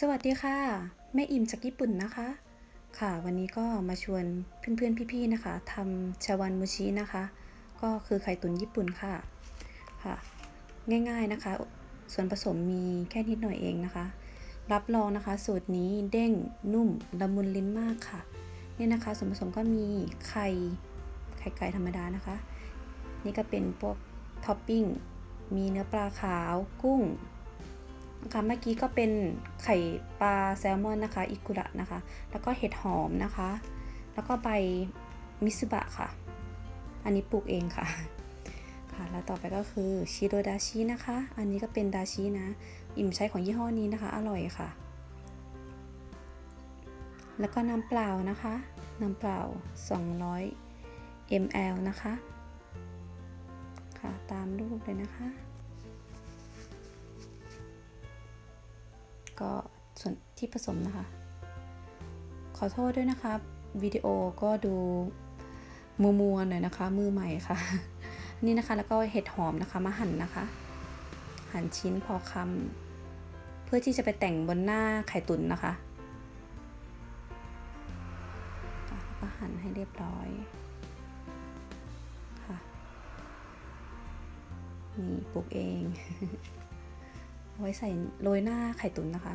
สวัสดีค่ะ แม่อิมจากญี่ปุ่นนะคะ ค่ะวันนี้ก็มาชวนเพื่อนๆพี่ๆนะคะทำชาวันมูชินะคะ ก็คือไข่ตุ๋นญี่ปุ่นค่ะค่ะ ง่ายๆนะคะ ส่วนผสมมีแค่นิดหน่อยเองนะคะ รับรองนะคะ สูตรนี้เด้งนุ่มละมุนลิ้นมากค่ะนี่นะคะส่วนผสมก็มีไข่ไข่ไก่ธรรมดานะคะ นี่ก็เป็นพวกท็อปปิ้งมีเนื้อปลาขาวกุ้ง นะคะเมื่อกี้ก็เป็นไข่ปลาแซลมอนนะคะอิกุระนะคะ แล้วก็เห็ดหอมนะคะ แล้วก็ใบมิสบะค่ะ อันนี้ปลูกเองค่ะค่ะแล้วต่อไปก็คือชิโรดาชินะคะ อันนี้ก็เป็นดาชินะ อิ่มใช้ของยี่ห้อนี้นะคะ อร่อยค่ะ แล้วก็น้ำเปล่านะคะ น้ำเปล่า 200 ml นะคะ ค่ะ ตามรูปเลยนะคะ ก็ส่วนที่ผสมนะคะ ขอโทษด้วยนะคะวิดีโอก็ดูมัวมัวๆหน่อยนะคะ มือใหม่ค่ะ นี่นะคะแล้วก็เห็ดหอมนะคะมาหั่นนะคะ หั่นชิ้นพอคำเพื่อที่จะไปแต่งบนหน้าไข่ตุ๋นนะคะก็หั่นให้เรียบร้อยค่ะนี่ปลูกเอง เอาไว้ใส่โรยหน้าไข่ตุ๋นนะคะ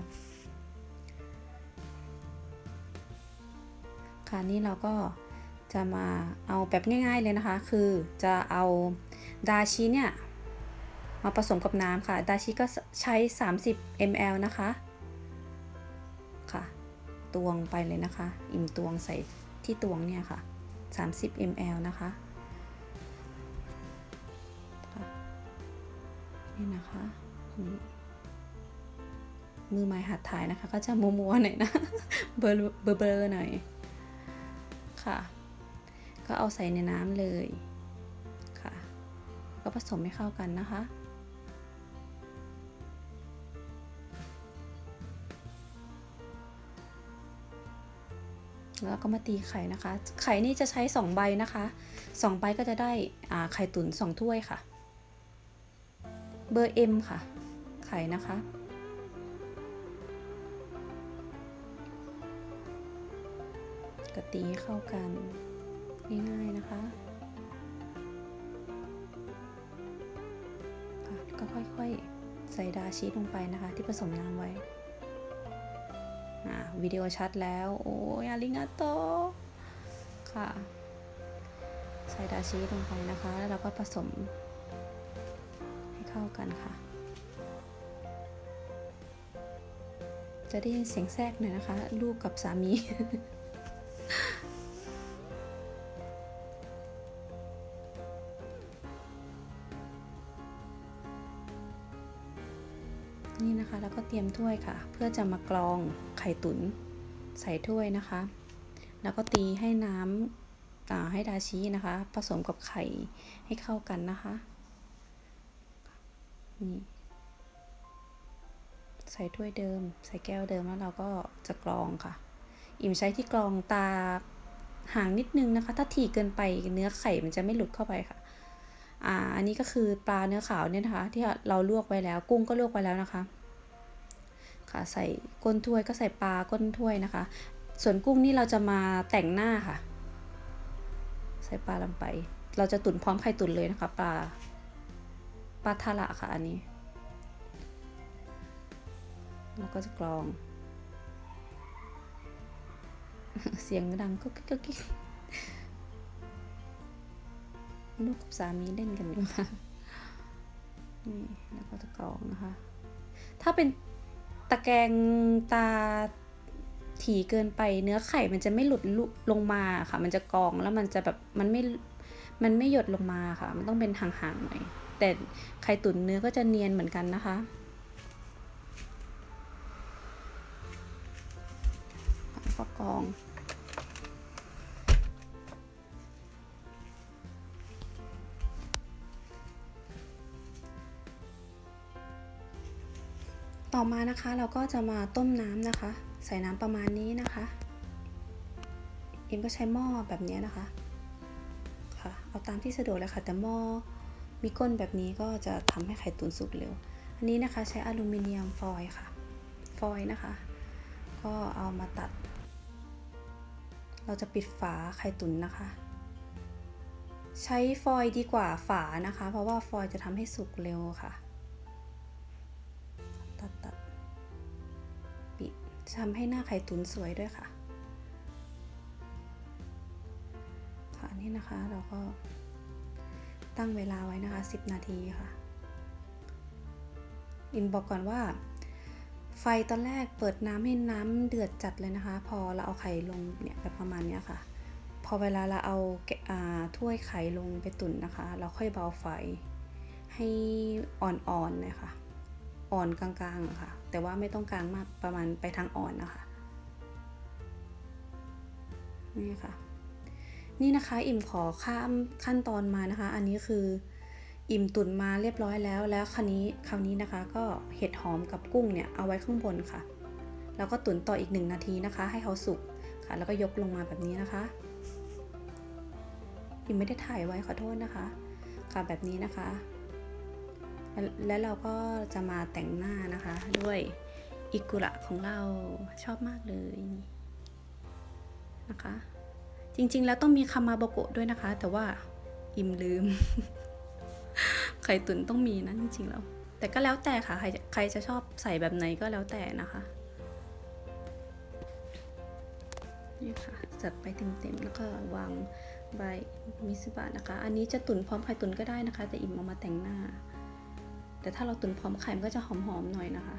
ค่ะนี่เราก็จะมาเอาแบบง่ายๆเลยนะคะ คือจะเอาดาชิเนี่ย มาผสมกับน้ำค่ะ ดาชิก็ใช้ 30 ml นะคะ ค่ะ ตวงไปเลยนะคะ อิ่มตวงใส่ที่ตวงเนี่ยค่ะ 30 ml นะคะคะนี่นะคะนี่ มือไม้หัดถ่ายนะคะ ก็จะมัวๆหน่อยนะ เบลอเบลอหน่อย ค่ะ ก็เอาใส่ในน้ำเลยค่ะ ก็ผสมให้เข้ากันนะคะแล้วก็มาตีไข่นะคะ ไข่นี่จะใช้ 2 ใบนะคะ2ใบก็จะได้อ่าไข่ตุ๋น2ถ้วยค่ะ เบอร์ M ค่ะ ไข่นะคะ กตีเข้ากันง่ายๆนะคะค่ะก็ค่อยๆ ใส่ดาชีสลงไปนะคะ ที่ผสมน้ำไว้อ่าวิดีโอชัดแล้ว โอ้ยอาริงาโต ค่ะ ใส่ดาชีสลงไปนะคะ แล้วเราก็ผสม ให้เข้ากันค่ะ จะได้ยินเสียงแทรกหน่อยนะคะ ลูกกับสามี เตรียมถ้วยค่ะ เพื่อจะมากรองไข่ตุ๋นใส่ถ้วยนะคะ แล้วก็ตีให้น้ำอ่าให้ดาชินะคะ ผสมกับไข่ให้เข้ากันนะคะนี่ใส่ถ้วยเดิม ใส่แก้วเดิมแล้วเราก็จะกรองค่ะ อิ่มใช้ที่กรองตาห่างนิดนึงนะคะ ถ้าถี่เกินไปเนื้อไข่มันจะไม่หลุดเข้าไปค่ะอ่าอันนี้ก็คือปลาเนื้อขาวเนี่ยนะคะ ที่เราลวกไว้แล้ว กุ้งก็ลวกไว้แล้วนะคะ ค่ะ ใส่ก้นถ้วยก็ใส่ปลาก้นถ้วยนะคะ ส่วนกุ้งนี่เราจะมาแต่งหน้าค่ะ ใส่ปลาลงไป เราจะตุ๋นพร้อมไข่ตุ๋นเลยนะคะปลาปลาทาระค่ะอันนี้แล้วก็จะกรอง เสียงดังก็กิ๊กกิ๊กลูกกับสามีเล่นกันอยู่ค่ะนี่แล้วก็จะกรองนะคะ ถ้าเป็น ตะแกรงตาถี่เกินไปเนื้อไข่มันจะไม่หลุดลลงมาค่ะ มันจะกองแล้วมันจะแบบมันไม่มันไม่หยดลงมาค่ะ มันต้องเป็นห่างๆหน่อยแต่ไข่ตุ๋นเนื้อก็จะเนียนเหมือนกันนะคะ ก็กอง ต่อมานะคะเราก็จะมาต้มน้ำนะคะ ใส่น้ำประมาณนี้นะคะอิมก็ใช้หม้อแบบนี้นะคะค่ะเอาตามที่สะดวกเลยค่ะ แต่หม้อมีก้นแบบนี้ก็จะทำให้ไข่ตุ๋นสุกเร็ว อันนี้นะคะใช้อลูมิเนียมฟอยล์ค่ะ ฟอยล์นะคะ ก็เอามาตัด เราจะปิดฝาไข่ตุ๋นนะคะ ใช้ฟอยล์ดีกว่าฝานะคะ เพราะว่าฟอยล์จะทำให้สุกเร็วค่ะ ทำให้หน้าไข่ตุ๋นสวยด้วยค่ะค่ะนี่นะคะเราก็ตั้งเวลาไว้นะคะ 10 นาทีค่ะอิมบอกก่อนว่า ไฟตอนแรกเปิดน้ำให้น้ำเดือดจัดเลยนะคะ พอเราเอาไข่ลงเนี่ยแบบประมาณเนี้ยค่ะ พอเวลาเราเอาแกะอ่าถ้วยไข่ลงไปตุ๋นนะคะ เราค่อยเบาไฟให้อ่อนๆเลยค่ะ อ่อนกลางๆค่ะ แต่ว่าไม่ต้องกลางมากประมาณไปทางอ่อนนะคะนี่ค่ะ นี่นะคะ อิ่มขอข้ามขั้นตอนมานะคะ อันนี้คืออิ่มตุ๋นมาเรียบร้อยแล้ว แล้วคราวนี้คราวนี้นะคะ ก็เห็ดหอมกับกุ้งเนี่ยเอาไว้ข้างบนค่ะ แล้วก็ตุ๋นต่ออีกหนึ่งนาทีนะคะ ให้เขาสุกค่ะ แล้วก็ยกลงมาแบบนี้นะคะ อิ่มไม่ได้ถ่ายไว้ขอโทษนะคะ ค่ะแบบนี้นะคะ แล้วเราก็จะมาแต่งหน้านะคะ ด้วยอิกุระของเราชอบมากเลยนะคะ จริงๆแล้วต้องมีคามาโบโกะด้วยนะคะ แต่ว่าอิ่มลืม ไข่ตุ๋นต้องมีนะจริงๆแล้ว แต่ก็แล้วแต่ค่ะ ใครจะใครจะชอบใส่แบบไหนก็แล้วแต่นะคะนี่ค่ะจัดไปเต็มๆแล้วก็วางใบมิสบะนะคะ อันนี้จะตุ๋นพร้อมไข่ตุ๋นก็ได้นะคะ แต่อิ่มเอามาแต่งหน้า แต่ถ้าเราตุ๋นพร้อมไข่มันก็จะหอมๆหน่อยนะคะ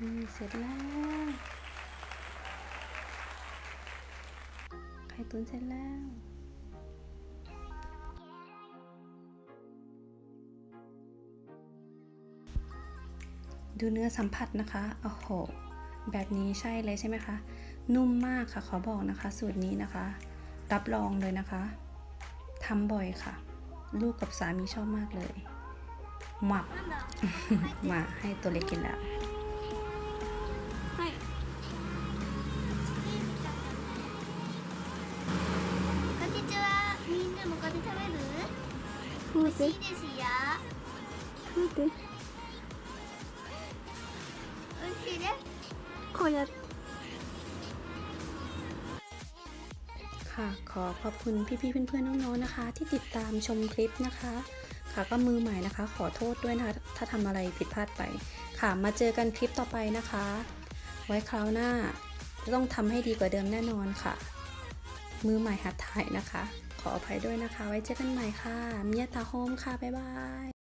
นี่เสร็จแล้ว ไข่ตุ๋นเสร็จแล้วดูเนื้อสัมผัสนะคะ โอ้โห แบบนี้ใช่เลยใช่ไหมคะ นุ่มมากค่ะ ขอบอกนะคะ สูตรนี้นะคะ รับรองเลยนะคะ ทำบ่อยค่ะ ลูกกับสามีชอบมากเลย หมัก なんだ มาให้ตัวเล็กกินแล้ว はいこんにちはみんなもこれ食べる美味しいですよ美味しいねこうやって ค่ะ ขอขอบคุณพี่ๆเพื่อนๆน้องๆนะคะ ที่ติดตามชมคลิปนะคะ ค่ะก็มือใหม่นะคะ ขอโทษด้วยนะคะ ถ้าทำอะไรผิดพลาดไป ค่ะมาเจอกันคลิปต่อไปนะคะ ไว้คราวหน้าจะต้องทำให้ดีกว่าเดิมแน่นอนค่ะ มือใหม่หัดถ่ายนะคะ ขออภัยด้วยนะคะ ไว้เจอกันใหม่ค่ะเมียตาโฮมค่ะบ๊ายบาย